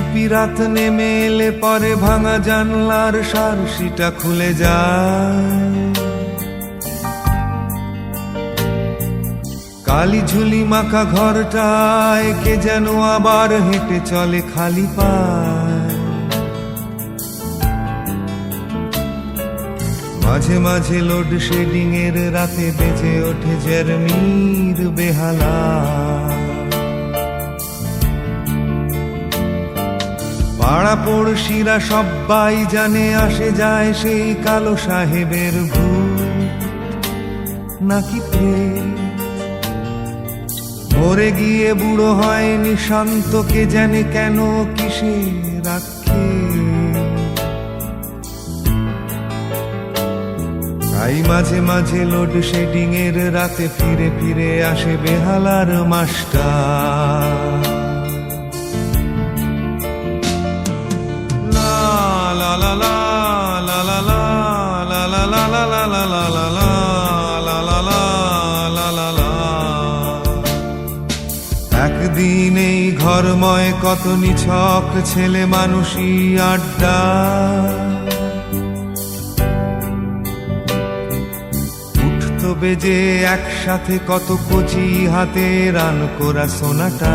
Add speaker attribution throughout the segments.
Speaker 1: নিশিবি রাত নেমে এলে পরে ভাঙা জানলার সারসিটা খুলে যায়। কালি ঝুলি মাখা ঘরটায় কে যেন আবার হেঁটে চলে খালি পায়। মাঝে মাঝে লোড শেডিং এর রাতে বেজে ওঠে জেরমির বেহালা। পাড়া পড়শিরা সবাই জানে আসে যায় সেই কালো সাহেবের ভূত। নাকি মরে গিয়ে বুড়ো হয়নি শান্তকে জানে কেন কিসে রাখে তাই মাঝে মাঝে লোড শেডিং এর রাতে ফিরে ফিরে আসে বেহালার মাস্টার। লা লা লা লা লা লা লা লা লা লা লা লা একদিন এই ঘরময় কত নিছক ছেলে মানুষই আড্ডা উঠতো বেজে একসাথে কত কচি হাতে রান করা সোনাটা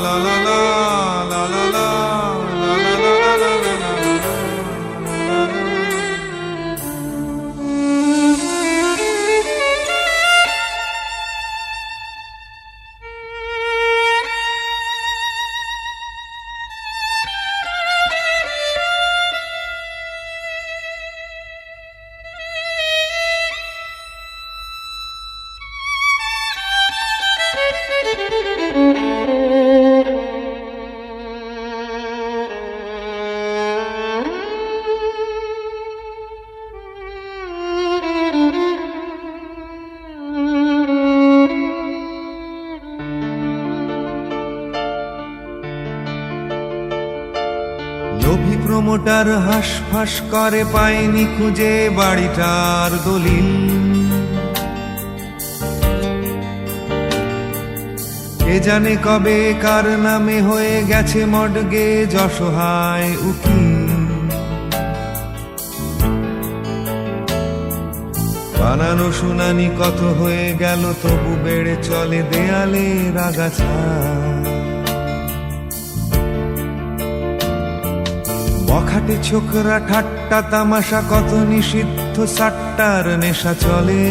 Speaker 1: La la la la la la promoter হাঁসফাঁস করে পায়নি খুঁজে বাড়িটার দলিল। কে জানে কবে কার নামে হয়ে গেছে মডগে যশোহায় উকিল। বানানো শুনানি কত হয়ে গেল তবু বেড়ে চলে দেয়ালে রাগাছা বখাটে ছোকরা ঠাট্টা তামাশা কত নিষিদ্ধ সাট্টার নেশা চলে।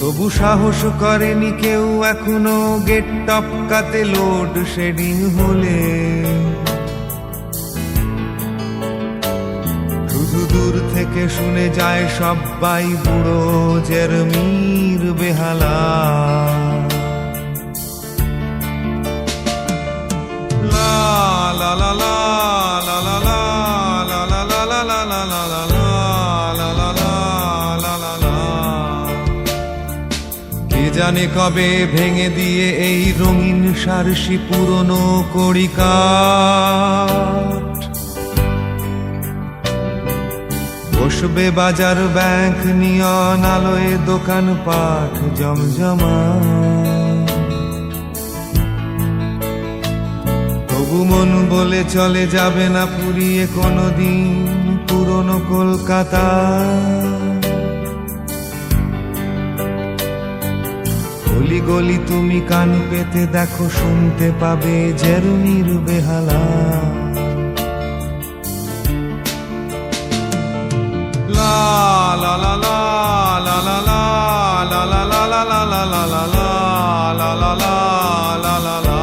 Speaker 1: তবু সাহস করেনি কেউ, এখনও গেট টপকাতে লোড শেডিং হলে। শুধু দূর থেকে শুনে যায় সবাই বুড়ো জেরমির বেহালা। জানে কবে ভেঙে দিয়ে এই রঙিন সারসি পুরনো কড়িকাঠ? বসবে বাজার ব্যাংক নিয়ন আলোয় দোকান পাঠ জমজমা তবু মন বলে চলে যাবে না পুরিয়ে কোনোদিন পুরনো কলকাতা গলি গলি তুমি কান পেতে দেখো শুনতে পাবে জেরুনির বেহালা লা লা লা লা লা লা লা লা লা লা লা লা লা লা লা